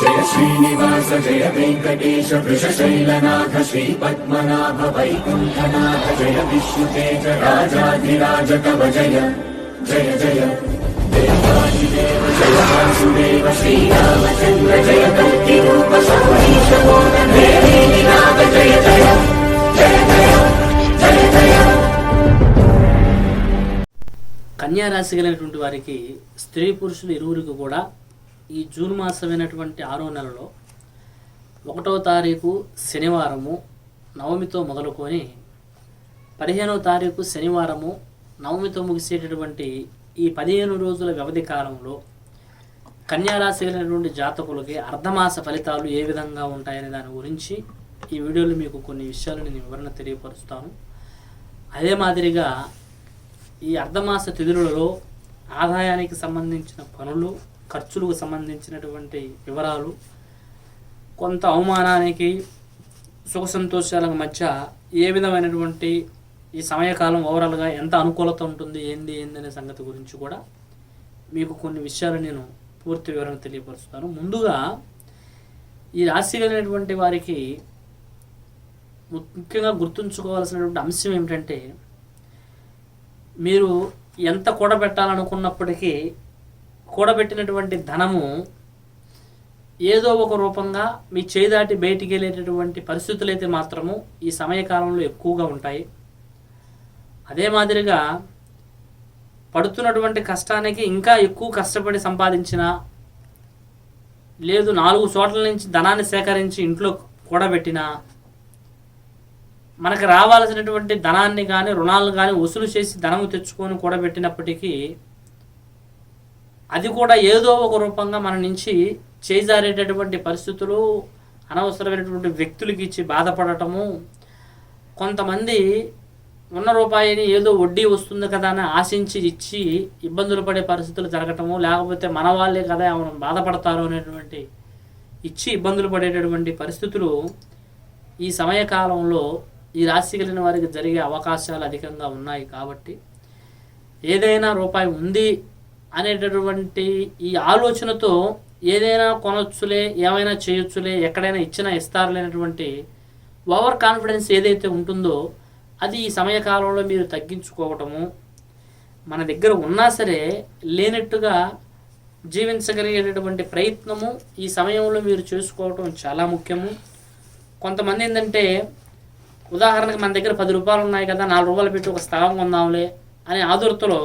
జయ శ్రీనివాస జయ వెంకటేశ వృషశైలనాథ శ్రీ పద్మనాభ వైకుంఠనాథ జయ విష్ణుతేజ రాజాధిరాజ కవ జయ జయ జయ. దేవాదిదేవ జయ వాసుదేవ శ్రీరామచంద్ర జయ కల్కి రూప సౌరీశ నాథ జయ జయ జయ జయ జయ జయ కన్యా రాశి కలిగినటువంటి వారికి స్త్రీ పురుషులు ఇరువురికి కూడా ఈ జూన్ మాసమైనటువంటి ఆరో నెలలో ఒకటో తారీఖు శనివారము నవమితో మొదలుకొని పదిహేనవ తారీఖు శనివారము నవమితో ముగిసేటటువంటి ఈ పదిహేను రోజుల వ్యవధి కాలంలో కన్యారాశి కలిగినటువంటి జాతకులకి అర్ధమాస ఫలితాలు ఏ విధంగా ఉంటాయనే దాని గురించి ఈ వీడియోలో మీకు కొన్ని విషయాలు నేను వివరణ తెలియపరుస్తాను. అదే మాదిరిగా ఈ అర్ధమాస తిథులలో ఆదాయానికి సంబంధించిన పనులు ఖర్చులకు సంబంధించినటువంటి వివరాలు కొంత అవమానానికి సుఖ సంతోషాలకు మధ్య ఏ విధమైనటువంటి ఈ సమయకాలం ఓవరాల్గా ఎంత అనుకూలత ఉంటుంది ఏంది ఏంది అనే సంగతి గురించి కూడా మీకు కొన్ని విషయాలు నేను పూర్తి వివరణ తెలియపరుస్తాను. ముందుగా ఈ రాశి కలిగినటువంటి వారికి ముఖ్యంగా గుర్తుంచుకోవాల్సినటువంటి అంశం ఏమిటంటే మీరు ఎంత కూడబెట్టాలనుకున్నప్పటికీ కూడబెట్టినటువంటి ధనము ఏదో ఒక రూపంగా మీ చేయి దాటి బయటికి వెళ్ళేటటువంటి పరిస్థితులు అయితే మాత్రము ఈ సమయకాలంలో ఎక్కువగా ఉంటాయి. అదే మాదిరిగా పడుతున్నటువంటి కష్టానికి ఇంకా ఎక్కువ కష్టపడి సంపాదించిన లేదు నాలుగు చోట్ల నుంచి ధనాన్ని సేకరించి ఇంట్లో కూడబెట్టినా మనకు రావాల్సినటువంటి ధనాన్ని కానీ రుణాలను కానీ వసూలు చేసి ధనము తెచ్చుకొని కూడబెట్టినప్పటికీ అది కూడా ఏదో ఒక రూపంగా మన నుంచి చేజారేటటువంటి పరిస్థితులు అనవసరమైనటువంటి వ్యక్తులకి ఇచ్చి బాధపడటము కొంతమంది ఉన్న రూపాయిని ఏదో వడ్డీ వస్తుంది కదా అని ఆశించి ఇచ్చి ఇబ్బందులు పడే పరిస్థితులు జరగటము లేకపోతే మన వాళ్ళే కదా మనం బాధపడతారు అనేటువంటి ఇచ్చి ఇబ్బందులు పడేటటువంటి పరిస్థితులు ఈ సమయకాలంలో ఈ రాశి కలిగిన వారికి జరిగే అవకాశాలు అధికంగా ఉన్నాయి కాబట్టి ఏదైనా రూపాయి ఉంది అనేటటువంటి ఈ ఆలోచనతో ఏదైనా కొనొచ్చులే ఏమైనా చేయొచ్చులే ఎక్కడైనా ఇచ్చినా ఇస్తారులేనటువంటి ఓవర్ కాన్ఫిడెన్స్ ఏదైతే ఉంటుందో అది ఈ సమయకాలంలో మీరు తగ్గించుకోవటము మన దగ్గర ఉన్నా సరే లేనట్టుగా జీవించగలిగేటటువంటి ప్రయత్నము ఈ సమయంలో మీరు చేసుకోవటం చాలా ముఖ్యము. కొంతమంది ఏంటంటే ఉదాహరణకు మన దగ్గర పది రూపాయలు ఉన్నాయి కదా నాలుగు రూపాయలు పెట్టి ఒక స్థలం కొందాంలే అనే ఆదుర్తలో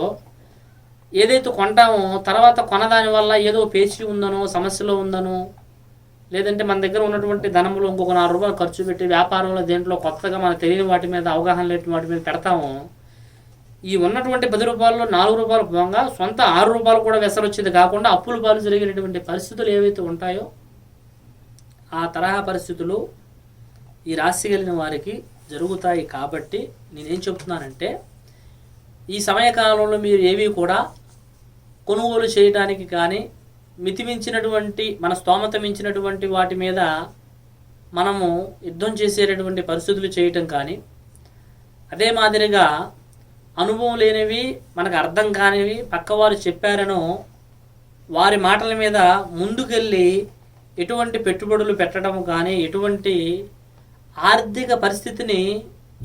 ఏదైతే కొంటామో తర్వాత కొనదాని వల్ల ఏదో పేచి ఉందనో సమస్యలో ఉందనో లేదంటే మన దగ్గర ఉన్నటువంటి ధనములు ఇంకొక నాలుగు రూపాయలు ఖర్చు పెట్టి వ్యాపారంలో దేంట్లో కొత్తగా మనకు తెలియని వాటి మీద అవగాహన లేని వాటి మీద పెడతామో ఈ ఉన్నటువంటి పది రూపాయల్లో నాలుగు రూపాయలు పోగా సొంత ఆరు రూపాయలు కూడా వెసరొచ్చేది కాకుండా అప్పుల పాలు జరిగినటువంటి పరిస్థితులు ఏవైతే ఉంటాయో ఆ తరహా పరిస్థితులు ఈ రాశి కలిగిన వారికి జరుగుతాయి కాబట్టి నేనేం చెప్తున్నానంటే ఈ సమయకాలంలో మీరు ఏవి కూడా కొనుగోలు చేయడానికి కానీ మితిమించినటువంటి మన స్తోమత మించినటువంటి వాటి మీద మనము యుద్ధం చేసేటటువంటి పరిస్థితులు చేయటం కానీ అదే మాదిరిగా అనుభవం లేనివి మనకు అర్థం కానివి పక్కవారు చెప్పారనో వారి మాటల మీద ముందుకెళ్ళి ఎటువంటి పెట్టుబడులు పెట్టడం కానీ ఎటువంటి ఆర్థిక పరిస్థితిని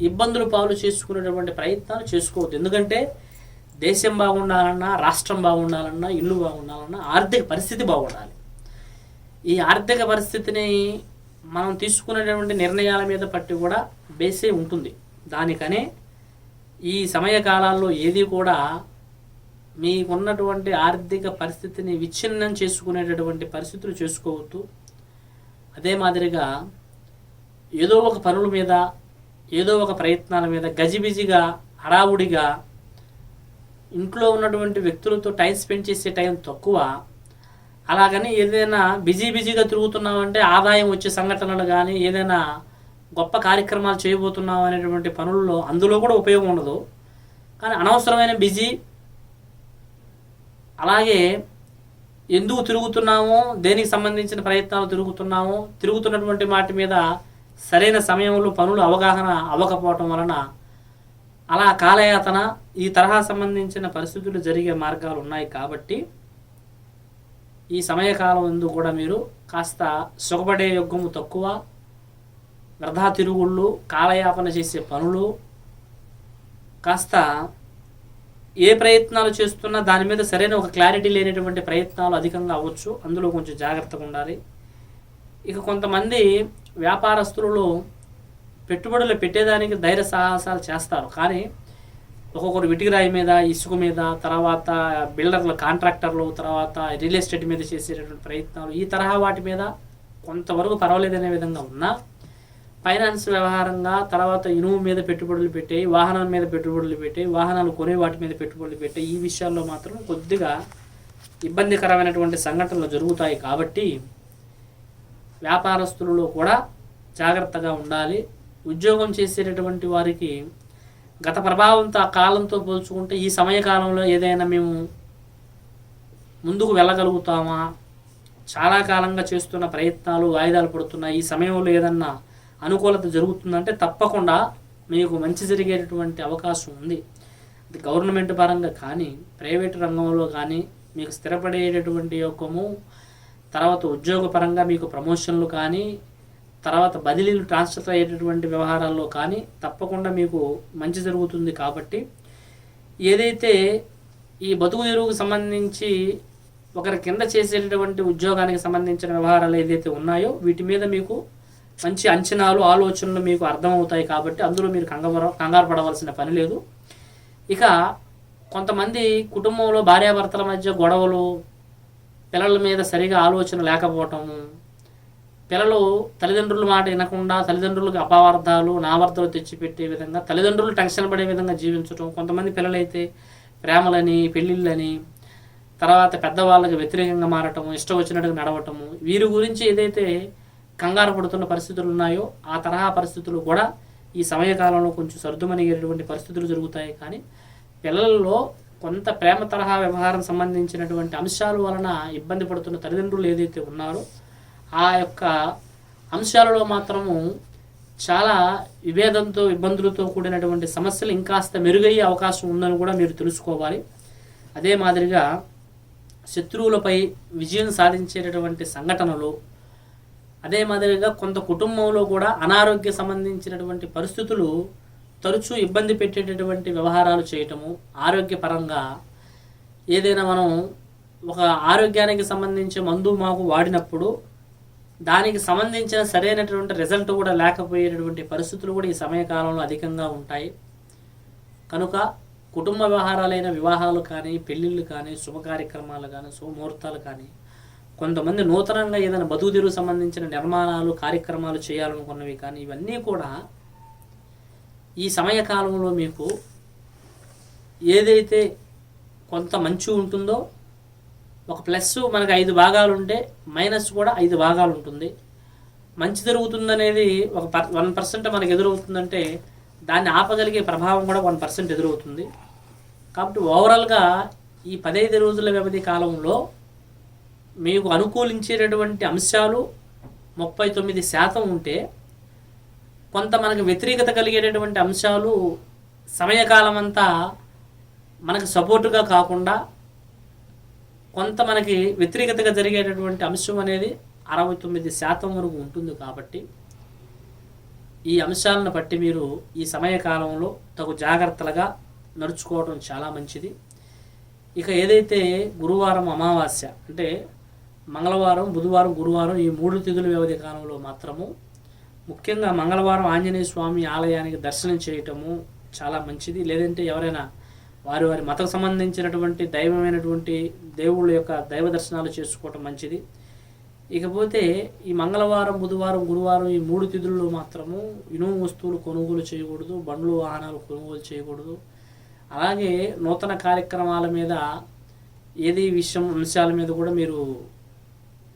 ఇబ్బందులు పాలు చేసుకునేటువంటి ప్రయత్నాలు చేసుకోవద్దు. ఎందుకంటే దేశం బాగుండాలన్నా రాష్ట్రం బాగుండాలన్నా ఇల్లు బాగుండాలన్నా ఆర్థిక పరిస్థితి బాగుండాలి. ఈ ఆర్థిక పరిస్థితిని మనం తీసుకునేటువంటి నిర్ణయాల మీద పట్టి కూడా బేసే ఉంటుంది. దానికనే ఈ సమయ కాలాల్లో ఏది కూడా మీకున్నటువంటి ఆర్థిక పరిస్థితిని విచ్ఛిన్నం చేసుకునేటటువంటి పరిస్థితులు చేసుకోవద్దు. అదే మాదిరిగా ఏదో ఒక పనుల మీద ఏదో ఒక ప్రయత్నాల మీద గజిబిజిగా హడావుడిగా ఇంట్లో ఉన్నటువంటి వ్యక్తులతో టైం స్పెండ్ చేసే టైం తక్కువ. అలాగని ఏదైనా బిజీ బిజీగా తిరుగుతున్నామంటే ఆదాయం వచ్చే సంఘటనలు కానీ ఏదైనా గొప్ప కార్యక్రమాలు చేయబోతున్నాం అనేటువంటి పనుల్లో అందులో కూడా ఉపయోగం ఉండదు. కానీ అనవసరమైన బిజీ అలాగే ఎందుకు తిరుగుతున్నామో దేనికి సంబంధించిన ప్రయత్నాలు తిరుగుతున్నామో తిరుగుతున్నటువంటి వాటి మీద సరైన సమయంలో పనులు అవగాహన అవ్వకపోవటం వలన అలా కాలయాతన ఈ తరహా సంబంధించిన పరిస్థితులు జరిగే మార్గాలు ఉన్నాయి కాబట్టి ఈ సమయకాలం ఎందు కూడా మీరు కాస్త సుఖపడే యోగము తక్కువ వృధా తిరుగుళ్ళు కాలయాపన చేసే పనులు కాస్త ఏ ప్రయత్నాలు చేస్తున్నా దాని మీద సరైన ఒక క్లారిటీ లేనటువంటి ప్రయత్నాలు అధికంగా అవ్వచ్చు. అందులో కొంచెం జాగ్రత్తగా ఉండాలి. ఇక కొంతమంది వ్యాపారస్తులలో పెట్టుబడులు పెట్టేదానికి ధైర్య సాహసాలు చేస్తారు. కానీ ఒక్కొక్కరు విటికిరాయి మీద ఇసుక మీద తర్వాత బిల్డర్లు కాంట్రాక్టర్లు తర్వాత రియల్ ఎస్టేట్ మీద చేసేటటువంటి ప్రయత్నాలు ఈ తరహా వాటి మీద కొంతవరకు పర్వాలేదనే విధంగా ఉన్నా ఫైనాన్స్ వ్యవహారంగా తర్వాత ఇనుము మీద పెట్టుబడులు పెట్టాయి వాహనాల మీద పెట్టుబడులు పెట్టాయి వాహనాలు కొనే వాటి మీద పెట్టుబడులు పెట్టాయి ఈ విషయాల్లో మాత్రం కొద్దిగా ఇబ్బందికరమైనటువంటి సంఘటనలు జరుగుతాయి కాబట్టి వ్యాపారస్తులలో కూడా జాగ్రత్తగా ఉండాలి. ఉద్యోగం చేసేటటువంటి వారికి గత ప్రభావంతో ఆ కాలంతో పోల్చుకుంటే ఈ సమయకాలంలో ఏదైనా మేము ముందుకు వెళ్ళగలుగుతామా? చాలా కాలంగా చేస్తున్న ప్రయత్నాలు వాయిదాలు పడుతున్నాయి ఈ సమయంలో ఏదన్నా అనుకూలత జరుగుతుందంటే తప్పకుండా మీకు మంచి జరిగేటటువంటి అవకాశం ఉంది. అది గవర్నమెంట్ పరంగా కానీ ప్రైవేట్ రంగంలో కానీ మీకు స్థిరపడేటటువంటి యొక్కము తర్వాత ఉద్యోగపరంగా మీకు ప్రమోషన్లు కానీ తర్వాత బదిలీలు ట్రాన్స్ఫర్ అయ్యేటటువంటి వ్యవహారాల్లో కానీ తప్పకుండా మీకు మంచి జరుగుతుంది కాబట్టి ఏదైతే ఈ బతుకు తెరువుకు సంబంధించి ఒకరి కింద చేసేటటువంటి ఉద్యోగానికి సంబంధించిన వ్యవహారాలు ఏదైతే ఉన్నాయో వీటి మీద మీకు మంచి అంచనాలు ఆలోచనలు మీకు అర్థమవుతాయి కాబట్టి అందులో మీరు కంగారు కంగారు పడవలసిన పని లేదు. ఇక కొంతమంది కుటుంబంలో భార్యాభర్తల మధ్య గొడవలు పిల్లల మీద సరిగా ఆలోచన లేకపోవటము పిల్లలు తల్లిదండ్రుల మాట వినకుండా తల్లిదండ్రులకు అపవార్థాలు నావార్థాలు తెచ్చిపెట్టే విధంగా తల్లిదండ్రులు టెన్షన్ పడే విధంగా జీవించటం కొంతమంది పిల్లలైతే ప్రేమలని పెళ్ళిళ్ళని తర్వాత పెద్దవాళ్ళకి వ్యతిరేకంగా మారటము ఇష్టం వచ్చినట్టుగా నడవటము వీరి గురించి ఏదైతే కంగారు పడుతున్న పరిస్థితులు ఉన్నాయో ఆ తరహా పరిస్థితులు కూడా ఈ సమయకాలంలో కొంచెం సర్దుమనిగేటువంటి పరిస్థితులు జరుగుతాయి. కానీ పిల్లల్లో కొంత ప్రేమ తరహా వ్యవహారం సంబంధించినటువంటి అంశాల వలన ఇబ్బంది పడుతున్న తల్లిదండ్రులు ఏదైతే ఉన్నారో ఆ యొక్క అంశాలలో మాత్రము చాలా విభేదంతో ఇబ్బందులతో కూడినటువంటి సమస్యలు ఇంకాస్త మెరుగయ్యే అవకాశం ఉందని కూడా మీరు తెలుసుకోవాలి. అదే మాదిరిగా శత్రువులపై విజయం సాధించేటటువంటి సంఘటనలు అదే మాదిరిగా కొంత కుటుంబంలో కూడా అనారోగ్య సంబంధించినటువంటి పరిస్థితులు తరచూ ఇబ్బంది పెట్టేటటువంటి వ్యవహారాలు చేయటము ఆరోగ్యపరంగా ఏదైనా మనం ఒక ఆరోగ్యానికి సంబంధించి మందు మాకు వాడినప్పుడు దానికి సంబంధించిన సరైనటువంటి రిజల్ట్ కూడా లేకపోయేటటువంటి పరిస్థితులు కూడా ఈ సమయకాలంలో అధికంగా ఉంటాయి. కనుక కుటుంబ వ్యవహారాలైన వివాహాలు కానీ పెళ్ళిళ్ళు కానీ శుభ కార్యక్రమాలు కానీ శుభముహూర్తాలు కానీ కొంతమంది నూతనంగా ఏదైనా బతుకుదెరువు సంబంధించిన నిర్మాణాలు కార్యక్రమాలు చేయాలనుకున్నవి కానీ ఇవన్నీ కూడా ఈ సమయకాలంలో మీకు ఏదైతే కొంత మంచి ఉంటుందో ఒక ప్లస్ మనకు ఐదు భాగాలు ఉంటే మైనస్ కూడా ఐదు భాగాలు ఉంటుంది మంచి జరుగుతుందనేది ఒక పర్ వన్ పర్సెంట్ మనకు ఎదురవుతుందంటే దాన్ని ఆపగలిగే ప్రభావం కూడా వన్ పర్సెంట్ ఎదురవుతుంది. కాబట్టి ఓవరాల్గా ఈ పదహైదు రోజుల వ్యవధి కాలంలో మీకు అనుకూలించేటటువంటి అంశాలు ముప్పై తొమ్మిది శాతం ఉంటే కొంత మనకు వ్యతిరేకత కలిగేటటువంటి అంశాలు సమయకాలం అంతా మనకు సపోర్టుగా కాకుండా కొంత మనకి వ్యతిరేకతగా జరిగేటటువంటి అంశం అనేది అరవై తొమ్మిది శాతం వరకు ఉంటుంది కాబట్టి ఈ అంశాలను బట్టి మీరు ఈ సమయకాలంలో తగు జాగ్రత్తలుగా నడుచుకోవడం చాలా మంచిది. ఇక ఏదైతే గురువారం అమావాస్య అంటే మంగళవారం బుధవారం గురువారం ఈ మూడు తిథుల వ్యవధి కాలంలో మాత్రము ముఖ్యంగా మంగళవారం ఆంజనేయ స్వామి ఆలయానికి దర్శనం చేయటము చాలా మంచిది. లేదంటే ఎవరైనా వారి వారి మతకు సంబంధించినటువంటి దైవమైనటువంటి దేవుళ్ళ యొక్క దైవ దర్శనాలు చేసుకోవటం మంచిది. ఇకపోతే ఈ మంగళవారం బుధవారం గురువారం ఈ మూడు తిథుల్లో మాత్రము ఇనుము వస్తువులు కొనుగోలు చేయకూడదు బండ్లు వాహనాలు కొనుగోలు చేయకూడదు. అలాగే నూతన కార్యక్రమాల మీద ఏది విషయం అంశాల మీద కూడా మీరు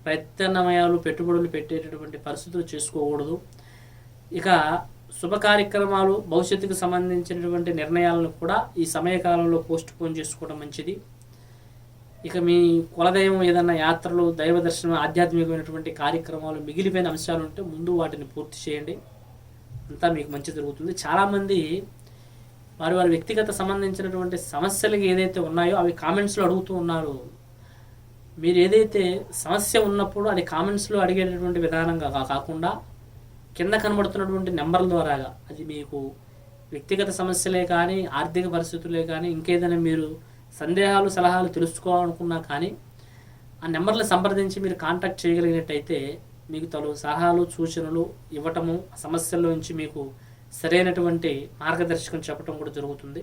ప్రత్యామ్నాయాలు పెట్టుబడులు పెట్టేటటువంటి పరిస్థితులు చేసుకోకూడదు. ఇక శుభ కార్యక్రమాలు భవిష్యత్తుకు సంబంధించినటువంటి నిర్ణయాలను కూడా ఈ సమయకాలంలో పోస్ట్ పోన్ చేసుకోవడం మంచిది. ఇక మీ కులదైవం ఏదైనా యాత్రలు దైవ దర్శనం ఆధ్యాత్మికమైనటువంటి కార్యక్రమాలు మిగిలిపోయిన అంశాలు ఉంటే ముందు వాటిని పూర్తి చేయండి. అంతా మీకు మంచి జరుగుతుంది. చాలామంది వారి వారి వ్యక్తిగత సంబంధించినటువంటి సమస్యలు ఏదైతే ఉన్నాయో అవి కామెంట్స్లో అడుగుతూ ఉన్నారు. మీరు ఏదైతే సమస్య ఉన్నప్పుడు అది కామెంట్స్లో అడిగేటటువంటి విధానంగా కాకుండా కింద కనబడుతున్నటువంటి నెంబర్ల ద్వారాగా. అది మీకు వ్యక్తిగత సమస్యలే కానీ ఆర్థిక పరిస్థితులే కానీ ఇంకేదైనా మీరు సందేహాలు సలహాలు తెలుసుకోవాలనుకున్నా కానీ ఆ నెంబర్లు సంప్రదించి మీరు కాంటాక్ట్ చేయగలిగినట్టయితే మీకు తలు సలహాలు సూచనలు ఇవ్వటము సమస్యల సమస్యల్లో నుంచి మీకు సరైనటువంటి మార్గదర్శకం చెప్పడం కూడా జరుగుతుంది.